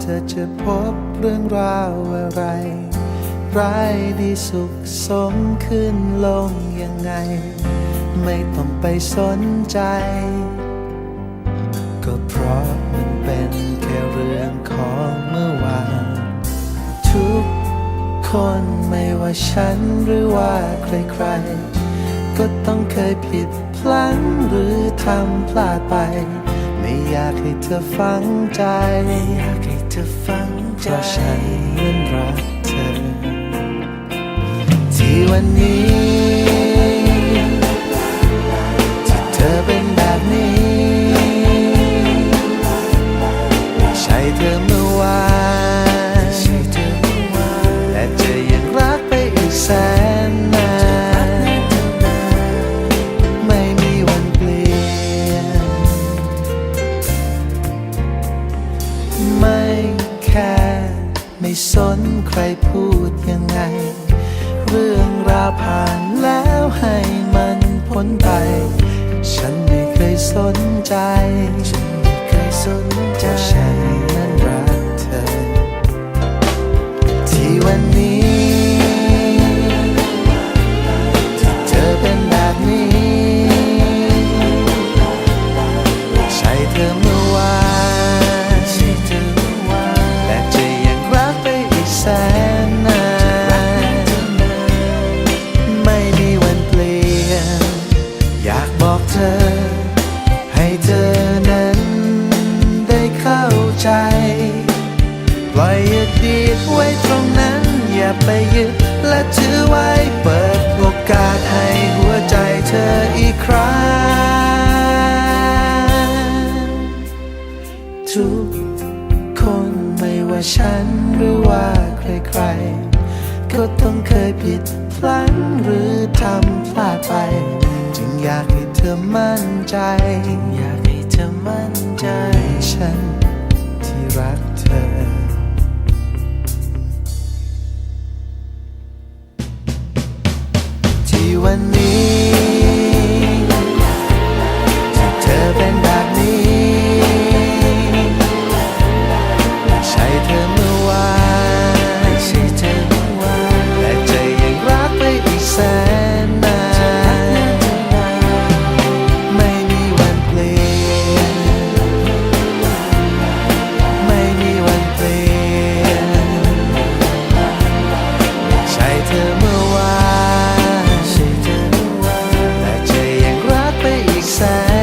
เธอจะพบเรื่องราวอะไร ร้ายดีสุขสมขึ้นลงยังไง ไม่ต้องไปสนใจ ก็เพราะมันเป็นแค่เรื่องของเมื่อวาน ทุกคนไม่ว่าฉันหรือว่าใครๆ ก็ต้องเคยผิดพลั้งหรือทำพลาดไป ไม่อยากให้เธอฟังใจไม่อยากให้ เธอฟังใจเพราะฉันนั้นรักเธอ ที่วันนี้ นใครพูดยังไง เรื่องราวผ่านแล้วให้มันพ้นไป ฉันไม่เคยสนใจ เธอ ให้เธอนั้นได้เข้าใจ ปล่อยอดีตไว้ตรงนั้น อย่าไปยึดและถือไว้เปิดโอกาสให้หัวใจเธออีกครั้ง ทุกคนไม่ว่าฉันหรือว่าใครๆ ก็ต้องเคยผิดพลั้งหรือทำ มั่นใจ sad